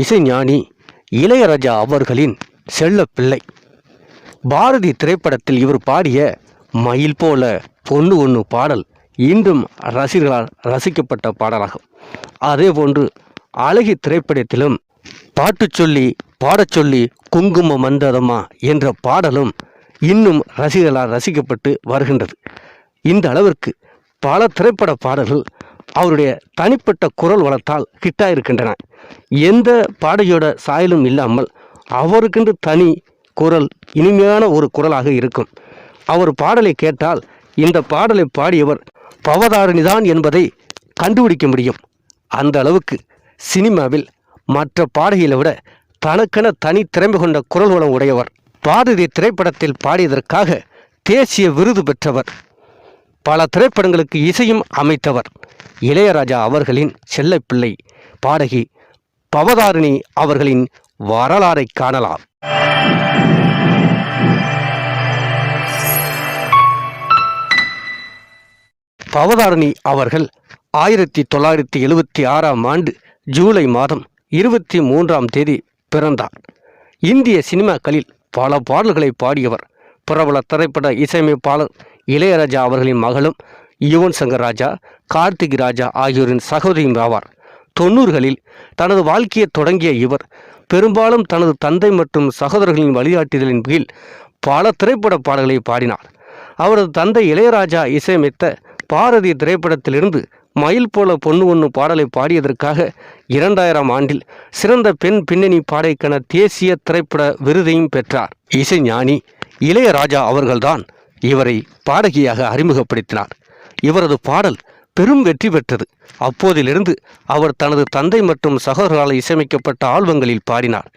இசைஞானி இளையராஜா அவர்களின் செல்ல பிள்ளை. பாரதி திரைப்படத்தில் இவர் பாடிய மயில் போல பொண்ணு ஒன்று பாடல் இன்றும் ரசிகர்களால் ரசிக்கப்பட்ட பாடலாகும். அதேபோன்று அழகி திரைப்படத்திலும் பாட்டு சொல்லி பாடச் சொல்லி குங்குமம் வந்ததம்மா என்ற பாடலும் இன்னும் ரசிகர்களால் ரசிக்கப்பட்டு வருகின்றது. இந்த அளவிற்கு பல திரைப்பட பாடல்கள் அவருடைய தனிப்பட்ட குரல் வளத்தால் ஹிட்டாயிருக்கின்றன எந்த பாடகியோட சாயலும் இல்லாமல் அவருக்கென்று தனி குரல் இனிமையான ஒரு குரலாக இருக்கும். அவர் பாடலை கேட்டால் இந்த பாடலை பாடியவர் பவதாரணிதான் என்பதை கண்டுபிடிக்க முடியும். அந்த அளவுக்கு சினிமாவில் மற்ற பாடகிகளை விட தனக்கென தனி திறமை கொண்ட குரல் வளம் உடையவர் பாரதி திரைப்படத்தில் பாடியதற்காக தேசிய விருது பெற்றவர் பல திரைப்படங்களுக்கு இசையும் அமைத்தவர் இளையராஜா அவர்களின் செல்லப்பிள்ளை பாடகி பவதாரிணி அவர்களின் வரலாறை காணலாம். பவதாரணி அவர்கள் ஆயிரத்தி தொள்ளாயிரத்தி எழுவத்தி ஆறாம் ஆண்டு ஜூலை மாதம் இருபத்தி மூன்றாம் தேதி பிறந்தார். இந்திய சினிமாக்களில் பல பாடல்களை பாடியவர். பிரபல திரைப்பட இசையமைப்பாளர் இளையராஜா அவர்களின் மகளும் யுவன் சங்கர் ராஜா கார்த்திக் ராஜா ஆகியோரின் சகோதரியும் ஆவார். தொண்ணூறுகளில் தனது வாழ்க்கையை தொடங்கிய இவர் பெரும்பாலும் தனது தந்தை மற்றும் சகோதரர்களின் வழிகாட்டுதலின் கீழ் பல திரைப்பட பாடல்களை பாடினார். அவரது தந்தை இளையராஜா இசையமைத்த பாரதி திரைப்படத்திலிருந்து மயில் போல பொண்ணு ஒன்று பாடலை பாடியதற்காக இரண்டாயிரம் ஆண்டில் சிறந்த பெண் பின்னணி பாடகைக்கான தேசிய திரைப்பட விருதையும் பெற்றார். இசைஞானி இளையராஜா அவர்கள்தான் இவரை பாடகியாக அறிமுகப்படுத்தினார். இவரது பாடல் பெரும் வெற்றி பெற்றது. அப்போதிலிருந்து அவர் தனது தந்தை மற்றும் சகோதரால் இசையமைக்கப்பட்ட ஆல்பங்களில் பாடினார்.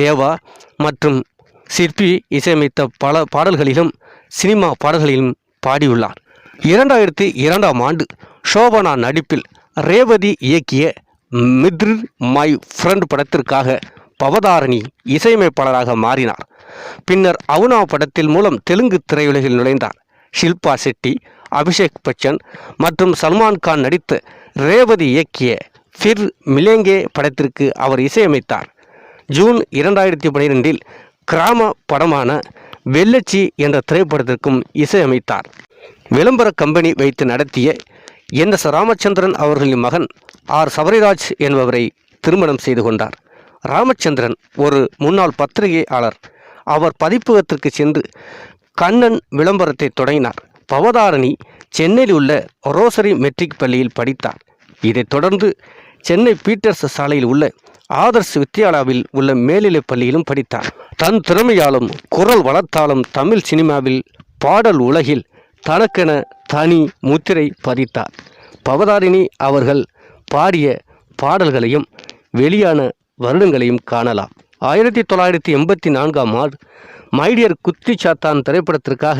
தேவா மற்றும் சிற்பி இசையமைத்த பல பாடல்களிலும் சினிமா பாடல்களிலும் பாடியுள்ளார். இரண்டாயிரத்தி இரண்டாம் ஆண்டு சோபனா நடிப்பில் ரேவதி இயக்கிய மித்ர் மை ஃப்ரெண்ட் படத்திற்காக பவதாரணி இசையமைப்பாளராக மாறினார். பின்னர் அவுனா படத்தில் மூலம் தெலுங்கு திரையுலகில் நுழைந்தார். ஷில்பா செட்டி அபிஷேக் பச்சன் மற்றும் சல்மான் கான் நடித்த ரேவதி இயக்கிய ஃபிர் மிலேங்கே படத்திற்கு அவர் இசையமைத்தார். ஜூன் இரண்டாயிரத்தி பனிரெண்டில் கிராம படமான வெள்ளச்சி என்ற திரைப்படத்திற்கும் இசையமைத்தார். விளம்பர கம்பெனி வைத்து நடத்திய என் எஸ் ராமச்சந்திரன் அவர்களின் மகன் ஆர் சபரிராஜ் என்பவரை திருமணம் செய்து கொண்டார். ராமச்சந்திரன் ஒரு முன்னாள் பத்திரிகையாளர். அவர் பதிப்பகத்திற்கு சென்று கண்ணன் விளம்பரத்தை தொடங்கினார். பவதாரணி சென்னையில் உள்ள ரோசரி மெட்ரிக் பள்ளியில் படித்தார் இதைத் தொடர்ந்து சென்னை பீட்டர்ஸ் சாலையில் உள்ள ஆதர்ஸ் வித்யாலாவில் உள்ள மேல்நிலைப் பள்ளியிலும் படித்தார் தன் திறமையாலும் குரல் வளர்த்தாலும் தமிழ் சினிமாவில் பாடல் உலகில் தனக்கென தனி முத்திரை பதித்தார். பவதாரிணி அவர்கள் பாடிய பாடல்களையும் வெளியான வருடங்களையும் காணலாம். ஆயிரத்தி தொள்ளாயிரத்தி எண்பத்தி நான்காம் ஆண்டு மைடியர் குத்தி சாத்தான் திரைப்படத்திற்காக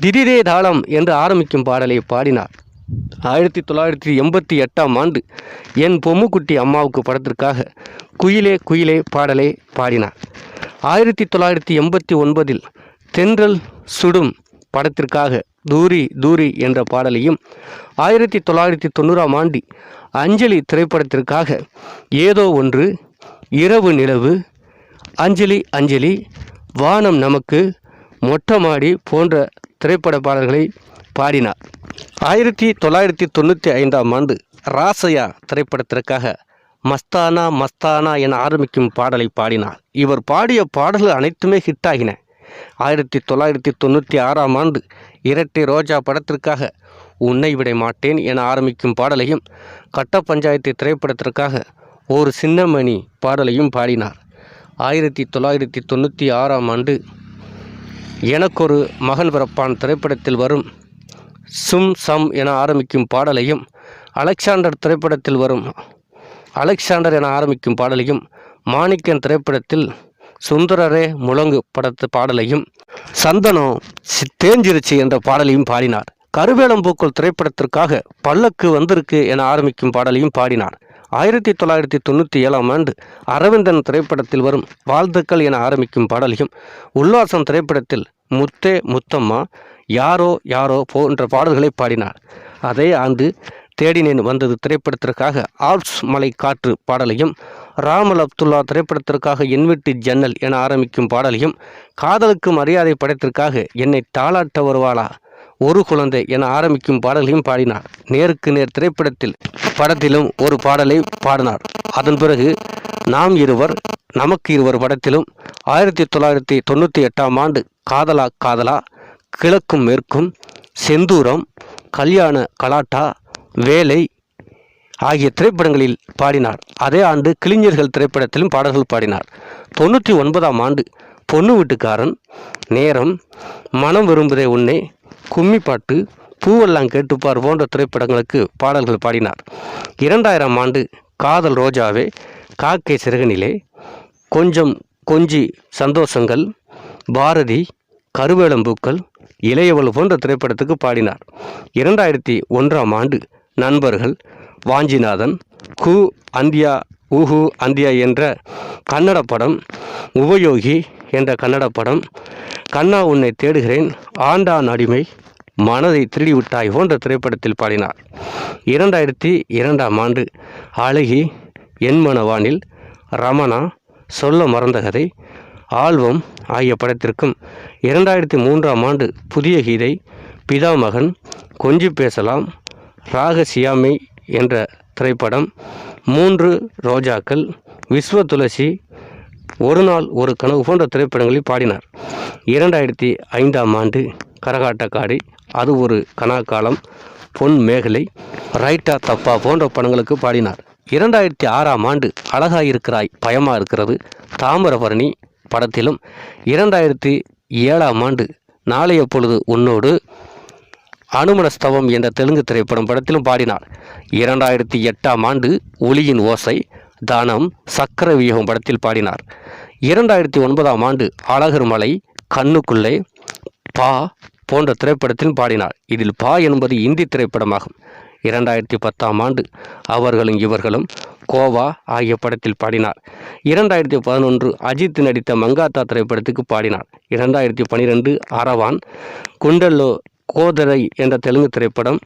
திடீரே தாளம் என்று ஆரம்பிக்கும் பாடலை பாடினார். ஆயிரத்தி தொள்ளாயிரத்தி எண்பத்தி எட்டாம் ஆண்டு என் பொம்முக்குட்டி அம்மாவுக்கு படத்திற்காக குயிலே குயிலே பாடலை பாடினார். ஆயிரத்தி தொள்ளாயிரத்தி எண்பத்தி ஒன்பதில் தென்றல் சுடும் படத்திற்காக தூரி தூரி என்ற பாடலையும் ஆயிரத்தி தொள்ளாயிரத்தி தொண்ணூறாம் ஆண்டு அஞ்சலி திரைப்படத்திற்காக ஏதோ ஒன்று இரவு நிலவு அஞ்சலி அஞ்சலி வானம் நமக்கு மொட்டமாடி போன்ற திரைப்பட பாடல்களை பாடினார். ஆயிரத்தி தொள்ளாயிரத்தி தொண்ணூற்றி ஐந்தாம் ஆண்டு ராசையா திரைப்படத்திற்காக மஸ்தானா மஸ்தானா என ஆரம்பிக்கும் பாடலை பாடினார். இவர் பாடிய பாடல்கள் அனைத்துமே ஹிட்டாகின. ஆயிரத்தி தொள்ளாயிரத்தி தொண்ணூற்றி ஆறாம் ஆண்டு இரட்டை ரோஜா படத்திற்காக உன்னை விட மாட்டேன் என ஆரம்பிக்கும் பாடலையும் கட்ட பஞ்சாயத்து திரைப்படத்திற்காக ஒரு சின்னமணி பாடலையும் பாடினார். ஆயிரத்தி தொள்ளாயிரத்தி தொண்ணூற்றி ஆறாம் ஆண்டு எனக்கொரு மகன் பிறப்பான் திரைப்படத்தில் வரும். சும் சம் என ஆரம்பிக்கும் பாடலையும் அலெக்சாண்டர் திரைப்படத்தில் வரும். அலெக்சாண்டர் என ஆரம்பிக்கும் பாடலையும் மாணிக்கன் திரைப்படத்தில் சுந்தரரே முழங்கு படத்து பாடலையும் சந்தனம் தேஞ்சிருச்சு என்ற பாடலையும் பாடினார். கருவேலம்பூக்கள் திரைப்படத்திற்காக பல்லக்கு வந்திருக்கு என ஆரம்பிக்கும் பாடலையும் பாடினார். ஆயிரத்தி தொள்ளாயிரத்தி தொண்ணூற்றி ஏழாம் ஆண்டு அரவிந்தன் திரைப்படத்தில் வரும் வாழ்த்துக்கள் என ஆரம்பிக்கும் பாடலையும் உல்லாசம் திரைப்படத்தில் முத்தே முத்தம்மா யாரோ யாரோ போன்ற பாடல்களை பாடினார். அதே ஆண்டு தேடினேன் வந்தது திரைப்படத்திற்காக ஆல்ப்ஸ் மலை காற்று பாடலையும் ராமல் அப்துல்லா திரைப்படத்திற்காக என் வீட்டு ஜன்னல் என ஆரம்பிக்கும் பாடலையும் காதலுக்கு மரியாதை படத்திற்காக என்னை தாளாட்ட வருவாளா ஒரு குழந்தை என ஆரம்பிக்கும் பாடல்களையும் பாடினார். நேருக்கு நேர் திரைப்படத்தில் படத்திலும் ஒரு பாடலை பாடினார். அதன் பிறகு நாம் இருவர் நமக்கு இருவர் படத்திலும் ஆயிரத்தி தொள்ளாயிரத்தி தொண்ணூற்றி எட்டாம் ஆண்டு காதலா காதலா கிழக்கும் மேற்கும் செந்தூரம் கல்யாண கலாட்டா வேலை ஆகிய திரைப்படங்களில் பாடினார். அதே ஆண்டு கிளிஞர்கள் திரைப்படத்திலும் பாடல்கள் பாடினார். தொண்ணூற்றி ஒன்பதாம் ஆண்டு பொண்ணு வீட்டுக்காரன் நேரம் மனம் விரும்புதே உன்னே கும்மி பாட்டு பூவெல்லாம் கேட்டுப்பார் போன்ற திரைப்படங்களுக்கு பாடல்கள் பாடினார். இரண்டாயிரம் ஆண்டு காதல் ரோஜாவே காக்கை சிறகனிலே கொஞ்சம் கொஞ்சி சந்தோஷங்கள் பாரதி கருவேலம்பூக்கள் இளையவள் போன்ற திரைப்படத்துக்கு பாடினார். இரண்டாயிரத்தி ஒன்றாம் ஆண்டு நண்பர்கள் வாஞ்சிநாதன் கு அந்தியா ஊஹு அந்தியா என்ற கன்னட படம் உபயோகி என்ற கன்னட படம் கண்ணா உன்னை தேடுகிறேன் ஆண்டான் அடிமை மனதை திருடிவிட்டாய் போன்ற திரைப்படத்தில் பாடினார். இரண்டாயிரத்தி இரண்டாம் ஆண்டு அழகி என் மனவானில் ரமணா சொல்ல மறந்த கதை ஆல்வம் ஆகிய படத்திற்கும் இரண்டாயிரத்தி மூன்றாம் ஆண்டு புதிய கீதை பிதாமகன் கொஞ்சி பேசலாம் ராகசியாமை என்ற திரைப்படம் மூன்று ரோஜாக்கள் விஸ்வ துளசி ஒரு நாள் ஒரு கனவு போன்ற திரைப்படங்களில் பாடினார். இரண்டாயிரத்தி ஐந்தாம் ஆண்டு கரகாட்டக்காரி. அது ஒரு கனாக்காலம் பொன் மேகலை ரைட்டா தப்பா போன்ற படங்களுக்கு பாடினார். இரண்டாயிரத்தி ஆறாம் ஆண்டு அழகா இருக்கிறாய் பயமா இருக்கிறது. தாமிரபரணி படத்திலும் இரண்டாயிரத்தி ஏழாம் ஆண்டு நாளைய பொழுது உன்னோடு அனுமனஸ்தவம் என்ற தெலுங்கு திரைப்படம் படத்திலும் பாடினார். இரண்டாயிரத்தி எட்டாம் ஆண்டு ஒளியின் ஓசை தானம் சக்கர வியூகம் படத்தில் பாடினார். இரண்டாயிரத்தி ஒன்பதாம் ஆண்டு அழகர் மலை கண்ணுக்குள்ளே பா போன்ற திரைப்படத்தில் பாடினார். இதில் பா என்பது இந்தி திரைப்படமாகும். இரண்டாயிரத்தி பத்தாம் ஆண்டு அவர்களும் இவர்களும் கோவா ஆகிய படத்தில் பாடினார். இரண்டாயிரத்தி பதினொன்று அஜித் நடித்த மங்காத்தா திரைப்படத்துக்கு பாடினார். இரண்டாயிரத்தி பனிரெண்டு அரவான் குண்டல்லோ கோதரை என்ற தெலுங்கு திரைப்படம்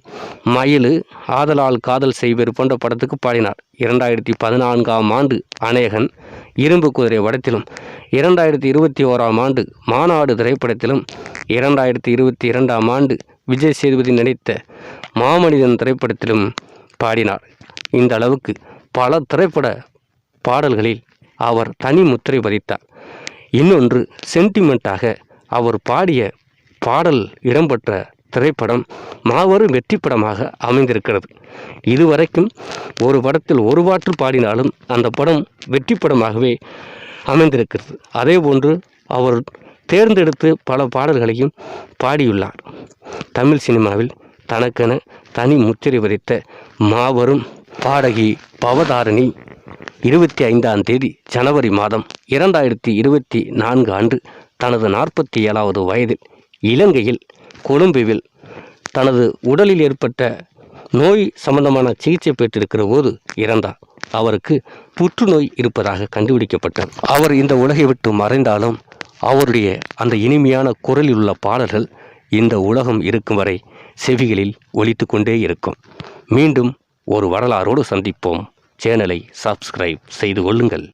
மயிலு ஆதலால் காதல் செய்வர் போன்ற படத்துக்கு பாடினார். இரண்டாயிரத்தி பதினான்காம் ஆண்டு அநேகன் இரும்பு குதிரை படத்திலும் இரண்டாயிரத்தி இருபத்தி ஓராம் ஆண்டு மாநாடு திரைப்படத்திலும் இரண்டாயிரத்தி இருபத்தி இரண்டாம் ஆண்டு விஜய் சேதுபதி நடித்த மாமனிதன் திரைப்படத்திலும் பாடினார். இந்த அளவுக்கு பல திரைப்பட பாடல்களில் அவர் தனி முத்திரை பதித்தார். இன்னொன்று சென்டிமெண்ட்டாக அவர் பாடிய பாடல் இடம்பெற்ற திரைப்படம் மாபெரும் வெற்றி படமாக அமைந்திருக்கிறது. இதுவரைக்கும் ஒரு படத்தில் ஒரு பாட்டு பாடினாலும் அந்த படம் வெற்றி படமாகவே அமைந்திருக்கிறது அதேபோன்று அவர் தேர்ந்தெடுத்து பல பாடல்களையும் பாடியுள்ளார். தமிழ் சினிமாவில் தனக்கென தனி முத்திரை பதித்த மாபெரும் பாடகி பவதாரணி இருபத்தி ஐந்தாம் தேதி ஜனவரி மாதம் இரண்டாயிரத்தி இருபத்தி நான்கு ஆண்டு தனது நாற்பத்தி ஏழாவது வயதில் இலங்கையில் கொழும்புவில் தனது உடலில் ஏற்பட்ட நோய் சம்பந்தமான சிகிச்சை பெற்றிருக்கிற போது இறந்தார். அவருக்கு புற்றுநோய் இருப்பதாக கண்டுபிடிக்கப்பட்டது. அவர் இந்த உலகை விட்டு மறைந்தாலும் அவருடைய அந்த இனிமையான குரலில் உள்ள பாடல்கள் இந்த உலகம் இருக்கும் வரை செவிகளில் ஒலித்து கொண்டே இருக்கும். மீண்டும் ஒரு வரலாறோடு சந்திப்போம். சேனலை சப்ஸ்கிரைப் செய்து கொள்ளுங்கள்.